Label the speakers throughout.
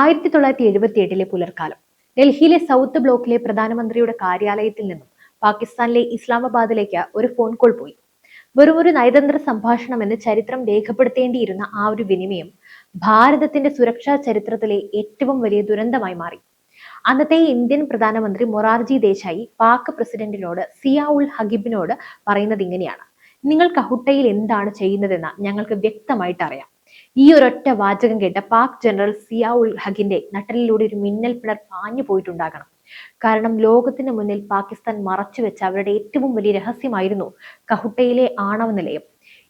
Speaker 1: ആയിരത്തി തൊള്ളായിരത്തി എഴുപത്തി എട്ടിലെ പുലർക്കാലം. ഡൽഹിയിലെ സൗത്ത് ബ്ലോക്കിലെ പ്രധാനമന്ത്രിയുടെ കാര്യാലയത്തിൽ നിന്നും പാകിസ്ഥാനിലെ ഇസ്ലാമാബാദിലേക്ക് ഒരു ഫോൺ കോൾ പോയി. വെറും ഒരു നയതന്ത്ര സംഭാഷണം എന്ന് ചരിത്രം രേഖപ്പെടുത്തേണ്ടിയിരുന്ന ആ ഒരു വിനിമയം ഭാരതത്തിന്റെ സുരക്ഷാ ചരിത്രത്തിലെ ഏറ്റവും വലിയ ദുരന്തമായി മാറി. അന്നത്തെ ഇന്ത്യൻ പ്രധാനമന്ത്രി മൊറാർജി ദേശായി പാക് പ്രസിഡന്റിനോട് സിയാ ഉൾ ഹഗിബിനോട് പറയുന്നത് ഇങ്ങനെയാണ്. നിങ്ങൾ കഹുട്ടയിൽ എന്താണ് ചെയ്യുന്നതെന്ന് ഞങ്ങൾക്ക് വ്യക്തമായിട്ട് അറിയാം ഈ ഒരൊറ്റ വാചകം കേട്ട പാക് ജനറൽ സിയാ ഉൽ ഹഖിന്റെ നട്ടലിലൂടെ ഒരു മിന്നൽ പിണർ പാഞ്ഞു പോയിട്ടുണ്ടാകണം. കാരണം ലോകത്തിന് മുന്നിൽ പാകിസ്ഥാൻ മറച്ചുവെച്ച അവരുടെ ഏറ്റവും വലിയ രഹസ്യമായിരുന്നു കഹുട്ടയിലെ ആണവ നിലയം.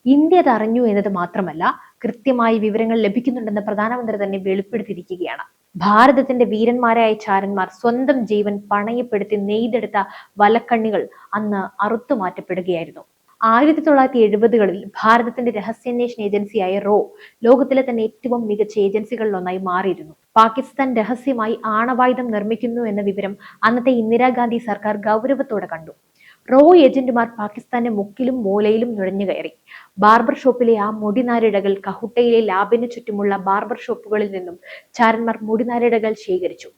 Speaker 1: ഇന്ത്യ അത് അറിഞ്ഞു എന്നത് മാത്രമല്ല കൃത്യമായി വിവരങ്ങൾ ലഭിക്കുന്നുണ്ടെന്ന് പ്രധാനമന്ത്രി തന്നെ വെളിപ്പെടുത്തിയിരിക്കുകയാണ്. ഭാരതത്തിന്റെ വീരന്മാരായ ചാരന്മാർ സ്വന്തം ജീവൻ പണയപ്പെടുത്തി നെയ്തെടുത്ത വലക്കണ്ണികൾ അന്ന് അറുത്തുമാറ്റപ്പെടുകയായിരുന്നു ആയിരത്തി തൊള്ളായിരത്തി എഴുപതുകളിൽ ഭാരതത്തിന്റെ രഹസ്യാന്വേഷണ ഏജൻസിയായ റോ ലോകത്തിലെ തന്നെ ഏറ്റവും മികച്ച ഏജൻസികളിലൊന്നായി മാറിയിരുന്നു. പാകിസ്ഥാൻ രഹസ്യമായി ആണവായുധം നിർമ്മിക്കുന്നു എന്ന വിവരം അന്നത്തെ ഇന്ദിരാഗാന്ധി സർക്കാർ ഗൗരവത്തോടെ കണ്ടു. റോ ഏജന്റുമാർ പാകിസ്ഥാന്റെ മുക്കിലും മൂലയിലും നുഴഞ്ഞു കയറി. ബാർബർ ഷോപ്പിലെ ആ മുടിനാരിടകൾ കഹുട്ടയിലെ ലാബിന് ചുറ്റുമുള്ള ബാർബർ ഷോപ്പുകളിൽ നിന്നും ചാരന്മാർ മുടിനാരിടകൾ ശേഖരിച്ചു.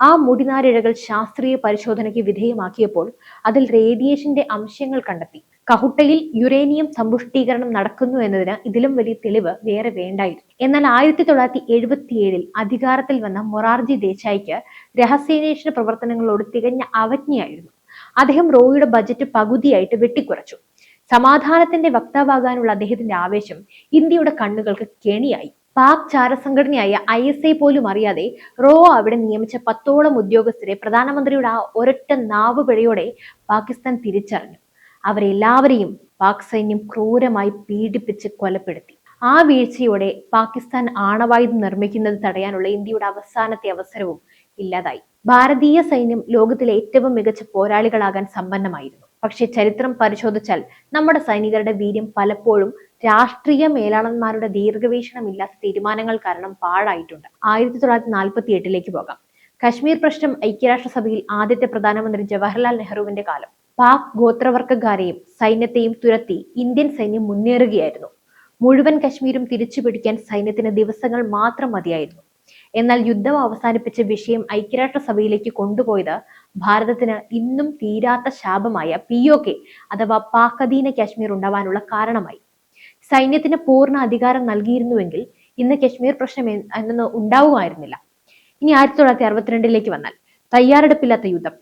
Speaker 1: ആ മുടിനാരിഴകൾ ശാസ്ത്രീയ പരിശോധനയ്ക്ക് വിധേയമാക്കിയപ്പോൾ അതിൽ റേഡിയേഷന്റെ അംശങ്ങൾ കണ്ടെത്തി. കഹുട്ടയിൽ യുറേനിയം സമ്പുഷ്ടീകരണം നടക്കുന്നു എന്നതിന് ഇതിലും വലിയ തെളിവ് വേറെ വേണ്ടായിരുന്നു. എന്നാൽ ആയിരത്തി തൊള്ളായിരത്തി എഴുപത്തിയേഴിൽ അധികാരത്തിൽ വന്ന മൊറാർജി ദേശായിക്ക് രഹസ്യാന്വേഷണ പ്രവർത്തനങ്ങളോട് തികഞ്ഞ അവജ്ഞയായിരുന്നു. അദ്ദേഹം റോയുടെ ബജറ്റ് പകുതിയായിട്ട് വെട്ടിക്കുറച്ചു. സമാധാനത്തിന്റെ വക്താവാകാനുള്ള അദ്ദേഹത്തിന്റെ ആവേശം ഇന്ത്യയുടെ കണ്ണുകൾക്ക് കെണിയായി. പാക് ചാരസംഘടനയായ ഐ എസ് ഐ പോലും അറിയാതെ റോ അവിടെ നിയമിച്ച പത്തോളം ഉദ്യോഗസ്ഥരെ പ്രധാനമന്ത്രിയുടെ ആ ഒരൊറ്റ നാവുപിഴയോടെ പാകിസ്ഥാൻ തിരിച്ചറിഞ്ഞു. അവരെല്ലാവരെയും പാക് സൈന്യം ക്രൂരമായി പീഡിപ്പിച്ച് കൊലപ്പെടുത്തി. ആ വീഴ്ചയോടെ പാകിസ്ഥാൻ ആണവായുധം നിർമ്മിക്കുന്നത് തടയാനുള്ള ഇന്ത്യയുടെ അവസാനത്തെ അവസരവും ഇല്ലാതായി. ഭാരതീയ സൈന്യം ലോകത്തിലെ ഏറ്റവും മികച്ച പോരാളികളാകാൻ സമ്പന്നമായിരുന്നു. പക്ഷേ ചരിത്രം പരിശോധിച്ചാൽ നമ്മുടെ സൈനികരുടെ വീര്യം പലപ്പോഴും രാഷ്ട്രീയ മേലാളന്മാരുടെ ദീർഘവീക്ഷണമില്ലാത്ത തീരുമാനങ്ങൾ കാരണം പാഴായിട്ടുണ്ട്. ആയിരത്തി തൊള്ളായിരത്തി നാൽപ്പത്തി എട്ടിലേക്ക് പോകാം. കശ്മീർ പ്രശ്നം ഐക്യരാഷ്ട്രസഭയിൽ ആദ്യത്തെ പ്രധാനമന്ത്രി ജവഹർലാൽ നെഹ്റുവിന്റെ കാലം. പാക് ഗോത്രവർഗക്കാരെയും സൈന്യത്തെയും തുരത്തി ഇന്ത്യൻ സൈന്യം മുന്നേറുകയായിരുന്നു. മുഴുവൻ കശ്മീരും തിരിച്ചു പിടിക്കാൻ സൈന്യത്തിന് ദിവസങ്ങൾ മാത്രം മതിയായിരുന്നു. എന്നാൽ യുദ്ധം അവസാനിപ്പിച്ച വിഷയം ഐക്യരാഷ്ട്രസഭയിലേക്ക് കൊണ്ടുപോയത് ഭാരതത്തിന് ഇന്നും തീരാത്ത ശാപമായ പി ഒ കെ അഥവാ പാക്കധീന കാശ്മീർ ഉണ്ടാവാനുള്ള കാരണമായി. സൈന്യത്തിന് പൂർണ അധികാരം നൽകിയിരുന്നുവെങ്കിൽ ഇന്ന് കശ്മീർ പ്രശ്നം എന്നൊന്ന് ഉണ്ടാവുമായിരുന്നില്ല. ഇനി ആയിരത്തി തൊള്ളായിരത്തി അറുപത്തിരണ്ടിലേക്ക് വന്നാൽ തയ്യാറെടുപ്പില്ലാത്ത യുദ്ധം.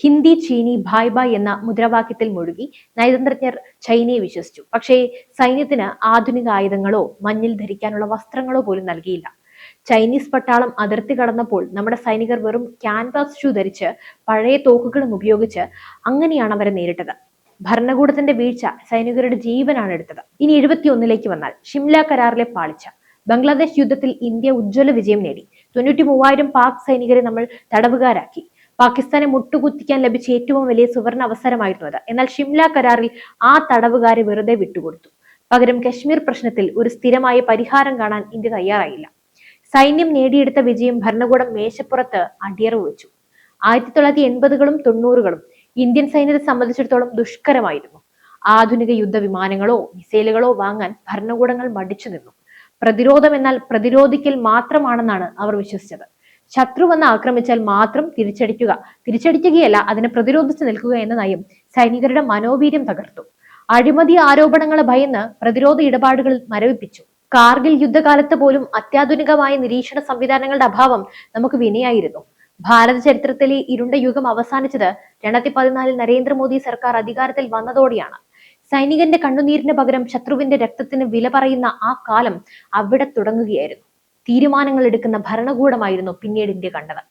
Speaker 1: ഹിന്ദി ചീനി ഭായ് ഭായ് എന്ന മുദ്രാവാക്യത്തിൽ മുഴുകി നയതന്ത്രജ്ഞർ ചൈനയെ വിശ്വസിച്ചു. പക്ഷേ സൈന്യത്തിന് ആധുനിക ആയുധങ്ങളോ മഞ്ഞിൽ ധരിക്കാനുള്ള വസ്ത്രങ്ങളോ പോലും നൽകിയില്ല. ചൈനീസ് പട്ടാളം അതിർത്തി കടന്നപ്പോൾ നമ്മുടെ സൈനികർ വെറും ക്യാൻവാസ് ഷൂ ധരിച്ച് പഴയ തോക്കുകളും ഉപയോഗിച്ച് അങ്ങനെയാണ് അവരെ നേരിട്ടത്. ഭരണകൂടത്തിന്റെ വീഴ്ച സൈനികരുടെ ജീവനാണ് എടുത്തത്. ഇനി എഴുപത്തി ഒന്നിലേക്ക് വന്നാൽ ഷിംല കരാറിലെ പാളിച്ച. ബംഗ്ലാദേശ് യുദ്ധത്തിൽ ഇന്ത്യ ഉജ്ജ്വല വിജയം നേടി. തൊണ്ണൂറ്റി മൂവായിരം പാക് സൈനികരെ നമ്മൾ തടവുകാരാക്കി. പാകിസ്ഥാനെ മുട്ടുകുത്തിക്കാൻ ലഭിച്ച ഏറ്റവും വലിയ സുവർണ അവസരമായിരുന്നു അത് എന്നാൽ ഷിംല കരാറിൽ ആ തടവുകാരെ വെറുതെ വിട്ടുകൊടുത്തു. പകരം കശ്മീർ പ്രശ്നത്തിൽ ഒരു സ്ഥിരമായ പരിഹാരം കാണാൻ ഇന്ത്യ തയ്യാറായില്ല. സൈന്യം നേടിയെടുത്ത വിജയം ഭരണകൂടം മേശപ്പുറത്ത് അടിയറവ് വെച്ചു. ആയിരത്തി തൊള്ളായിരത്തി എൺപതുകളും തൊണ്ണൂറുകളും ഇന്ത്യൻ സൈന്യത്തെ സംബന്ധിച്ചിടത്തോളം ദുഷ്കരമായിരുന്നു. ആധുനിക യുദ്ധ വിമാനങ്ങളോ മിസൈലുകളോ വാങ്ങാൻ ഭരണകൂടങ്ങൾ മടിച്ചു നിന്നു. പ്രതിരോധം എന്നാൽ പ്രതിരോധിക്കൽ മാത്രമാണെന്നാണ് അവർ വിശ്വസിച്ചത്. ശത്രു വന്ന് ആക്രമിച്ചാൽ മാത്രം തിരിച്ചടിക്കുക തിരിച്ചടിക്കുകയല്ല അതിനെ പ്രതിരോധിച്ചു നിൽക്കുക എന്ന നയം സൈനികരുടെ മനോവീര്യം തകർത്തു. അഴിമതി ആരോപണങ്ങളെ ഭയന്ന് പ്രതിരോധ ഇടപാടുകൾ മരവിപ്പിച്ചു. കാർഗിൽ യുദ്ധകാലത്ത് പോലും അത്യാധുനികമായ നിരീക്ഷണ സംവിധാനങ്ങളുടെ അഭാവം നമുക്ക് വിനയായിരുന്നു. ഭാരത ചരിത്രത്തിലെ ഇരുണ്ട യുഗം അവസാനിച്ചത് രണ്ടായിരത്തി പതിനാലിൽ നരേന്ദ്രമോദി സർക്കാർ അധികാരത്തിൽ വന്നതോടെയാണ്. സൈനികന്റെ കണ്ണുനീരിന് പകരം ശത്രുവിന്റെ രക്തത്തിന് വില പറയുന്ന ആ കാലം അവിടെ തുടങ്ങുകയായിരുന്നു. തീരുമാനങ്ങൾ എടുക്കുന്ന ഭരണകൂടമായിരുന്നു പിന്നീട് ഇന്ത്യ കണ്ടത്.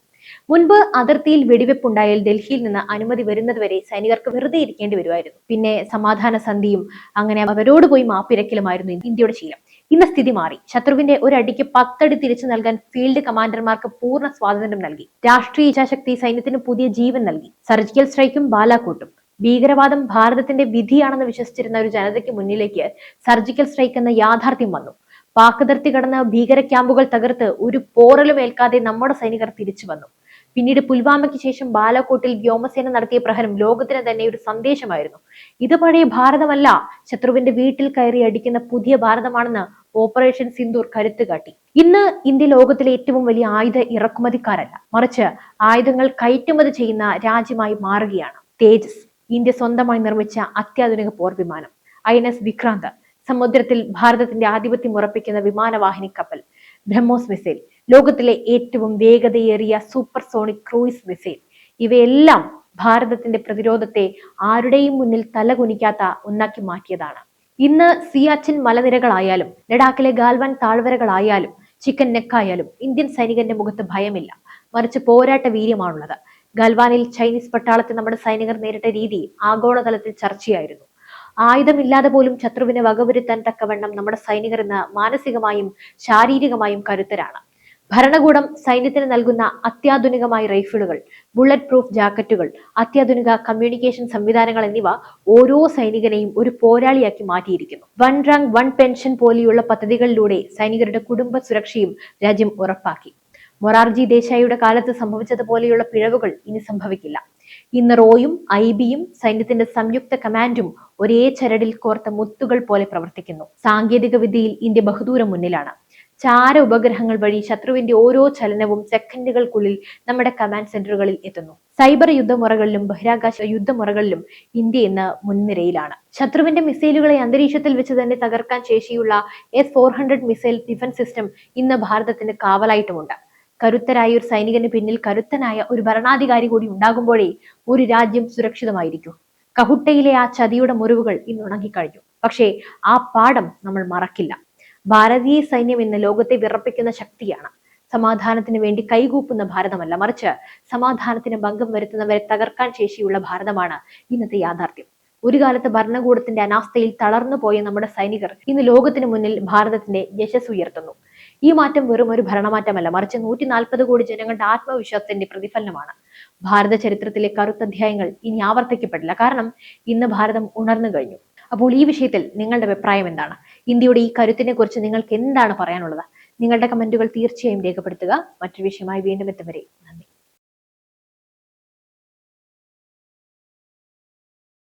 Speaker 1: മുൻപ് അതിർത്തിയിൽ വെടിവെപ്പുണ്ടായാൽ ഡൽഹിയിൽ നിന്ന് അനുമതി വരുന്നതുവരെ സൈനികർക്ക് വെറുതെ ഇരിക്കേണ്ടി വരുമായിരുന്നു. പിന്നെ സമാധാന സന്ധിയും അങ്ങനെ അവരോട് പോയി മാപ്പിരക്കലുമായിരുന്നു ഇന്ത്യയുടെ ശീലം. ഇന്ന് സ്ഥിതി മാറി. ശത്രുവിന്റെ ഒരടിക്ക് പത്തടി തിരിച്ചു നൽകാൻ ഫീൽഡ് കമാൻഡർമാർക്ക് പൂർണ സ്വാതന്ത്ര്യം നൽകി. രാഷ്ട്രീയ ഇച്ഛാശക്തി സൈന്യത്തിന് പുതിയ ജീവൻ നൽകി. സർജിക്കൽ സ്ട്രൈക്കും ബാലാക്കോട്ടും ഭീകരവാദം ഭാരതത്തിന്റെ വിധിയാണെന്ന് വിശ്വസിച്ചിരുന്ന ഒരു ജനതയ്ക്ക് മുന്നിലേക്ക് സർജിക്കൽ സ്ട്രൈക്ക് എന്ന യാഥാർത്ഥ്യം വന്നു. പാകതിർത്തി കടന്ന് ഭീകര ക്യാമ്പുകൾ തകർത്ത് ഒരു പോറലും ഏൽക്കാതെ നമ്മുടെ സൈനികർ തിരിച്ചു വന്നു. പിന്നീട് പുൽവാമയ്ക്ക് ശേഷം ബാലാകോട്ടിൽ വ്യോമസേന നടത്തിയ പ്രഹരം ലോകത്തിന് തന്നെ ഒരു സന്ദേശമായിരുന്നു. ഇത് പഴയ ഭാരതമല്ല. ശത്രുവിന്റെ വീട്ടിൽ കയറി അടിക്കുന്ന പുതിയ ഭാരതമാണെന്ന് ഓപ്പറേഷൻ സിന്ദൂർ കരുത്തു കാട്ടി. ഇന്ന് ഇന്ത്യ ലോകത്തിലെ ഏറ്റവും വലിയ ആയുധ ഇറക്കുമതിക്കാരല്ല. മറിച്ച് ആയുധങ്ങൾ കയറ്റുമതി ചെയ്യുന്ന രാജ്യമായി മാറുകയാണ്. തേജസ് ഇന്ത്യ സ്വന്തമായി നിർമ്മിച്ച അത്യാധുനിക പോർ വിമാനം. ഐ എൻ എസ് വിക്രാന്ത് സമുദ്രത്തിൽ ഭാരതത്തിന്റെ ആധിപത്യം ഉറപ്പിക്കുന്ന വിമാനവാഹിനി കപ്പൽ ബ്രഹ്മോസ് മിസൈൽ ലോകത്തിലെ ഏറ്റവും വേഗതയേറിയ സൂപ്പർ സോണിക് ക്രൂയിസ് മിസൈൽ ഇവയെല്ലാം ഭാരതത്തിന്റെ പ്രതിരോധത്തെ ആരുടെയും മുന്നിൽ തലകുനിക്കാത്ത ഒന്നാക്കി മാറ്റിയതാണ്. ഇന്ന് സിയാച്ചിൻ മലനിരകളായാലും ലഡാക്കിലെ ഗാൽവാൻ താഴ്വരകളായാലും ചിക്കൻ നെക്കായാലും ഇന്ത്യൻ സൈനികന്റെ മുഖത്ത് ഭയമില്ല. മറിച്ച് പോരാട്ട വീര്യമാണുള്ളത്. ഗൽവാനിൽ ചൈനീസ് പട്ടാളത്തെ നമ്മുടെ സൈനികർ നേരിട്ട രീതി ആഗോളതലത്തിൽ ചർച്ചയായിരുന്നു. ആയുധമില്ലാതെ പോലും ശത്രുവിനെ വകവരുത്താൻ തക്കവണ്ണം നമ്മുടെ സൈനികർ ഇന്ന് മാനസികമായും ശാരീരികമായും കരുത്തരാണ്. ഭരണകൂടം സൈന്യത്തിന് നൽകുന്ന അത്യാധുനികമായ റൈഫിളുകൾ ബുള്ളറ്റ് പ്രൂഫ് ജാക്കറ്റുകൾ അത്യാധുനിക കമ്മ്യൂണിക്കേഷൻ സംവിധാനങ്ങൾ എന്നിവ ഓരോ സൈനികനെയും ഒരു പോരാളിയാക്കി മാറ്റിയിരിക്കുന്നു. വൺ റാങ്ക് വൺ പെൻഷൻ പോലെയുള്ള പദ്ധതികളിലൂടെ സൈനികരുടെ കുടുംബ സുരക്ഷയും രാജ്യം ഉറപ്പാക്കി. മൊറാർജി ദേശായിയുടെ കാലത്ത് സംഭവിച്ചതുപോലെയുള്ള പിഴവുകൾ ഇനി സംഭവിക്കില്ല. ഇന്ന് റോയും ഐ ബിയും സൈന്യത്തിന്റെ സംയുക്ത കമാൻഡും ഒരേ ചരടിൽ കോർത്ത മുത്തുകൾ പോലെ പ്രവർത്തിക്കുന്നു. സാങ്കേതിക വിദ്യയിൽ ഇന്ത്യ ബഹുദൂരം മുന്നിലാണ്. ചാര ഉപഗ്രഹങ്ങൾ വഴി ശത്രുവിന്റെ ഓരോ ചലനവും സെക്കൻഡുകൾക്കുള്ളിൽ നമ്മുടെ കമാൻഡ് സെന്ററുകളിൽ എത്തുന്നു. സൈബർ യുദ്ധമുറകളിലും ബഹിരാകാശ യുദ്ധമുറകളിലും ഇന്ത്യ ഇന്ന് മുൻനിരയിലാണ്. ശത്രുവിന്റെ മിസൈലുകളെ അന്തരീക്ഷത്തിൽ വെച്ച് തന്നെ തകർക്കാൻ ശേഷിയുള്ള S four hundred missile defence system ഇന്ന് ഭാരതത്തിന് കാവലായിട്ടുമുണ്ട്. കരുത്തരായ ഒരു സൈനികന് പിന്നിൽ കരുത്തനായ ഒരു ഭരണാധികാരി കൂടി ഉണ്ടാകുമ്പോഴേ ഒരു രാജ്യം സുരക്ഷിതമായിരിക്കും. കഹുട്ടയിലെ ആ ചതിയുടെ മുറിവുകൾ ഇന്ന് ഉണങ്ങിക്കഴിഞ്ഞു പക്ഷേ ആ പാഠം നമ്മൾ മറക്കില്ല. ഭാരതീയ സൈന്യം ഇന്ന് ലോകത്തെ വിറപ്പിക്കുന്ന ശക്തിയാണ്. സമാധാനത്തിന് വേണ്ടി കൈകൂപ്പുന്ന ഭാരതമല്ല മറിച്ച് സമാധാനത്തിന് ഭംഗം വരുത്തുന്നവരെ തകർക്കാൻ ശേഷിയുള്ള ഭാരതമാണ് ഇന്നത്തെ യാഥാർത്ഥ്യം. ഒരു കാലത്ത് ഭരണകൂടത്തിന്റെ അനാസ്ഥയിൽ തളർന്നു പോയ നമ്മുടെ സൈനികർ ഇന്ന് ലോകത്തിന് മുന്നിൽ ഭാരതത്തിന്റെ യശസ് ഉയർത്തുന്നു. ഈ മാറ്റം വെറും ഒരു ഭരണമാറ്റമല്ല മറിച്ച് നൂറ്റി നാൽപ്പത് കോടി ജനങ്ങളുടെ ആത്മവിശ്വാസത്തിന്റെ പ്രതിഫലനമാണ്. ഭാരത ചരിത്രത്തിലെ കറുത്തധ്യായങ്ങൾ ഇനി ആവർത്തിക്കപ്പെടില്ല. കാരണം ഇന്ന് ഭാരതം ഉണർന്നു കഴിഞ്ഞു. അപ്പോൾ ഈ വിഷയത്തിൽ നിങ്ങളുടെ അഭിപ്രായം എന്താണ്? ഇന്ത്യയുടെ ഈ കരുത്തിനെ കുറിച്ച് നിങ്ങൾക്ക് എന്താണ് പറയാനുള്ളത്? നിങ്ങളുടെ കമന്റുകൾ തീർച്ചയായും രേഖപ്പെടുത്തുക. മറ്റൊരു വിഷയമായി വീണ്ടും എത്തും വരെ.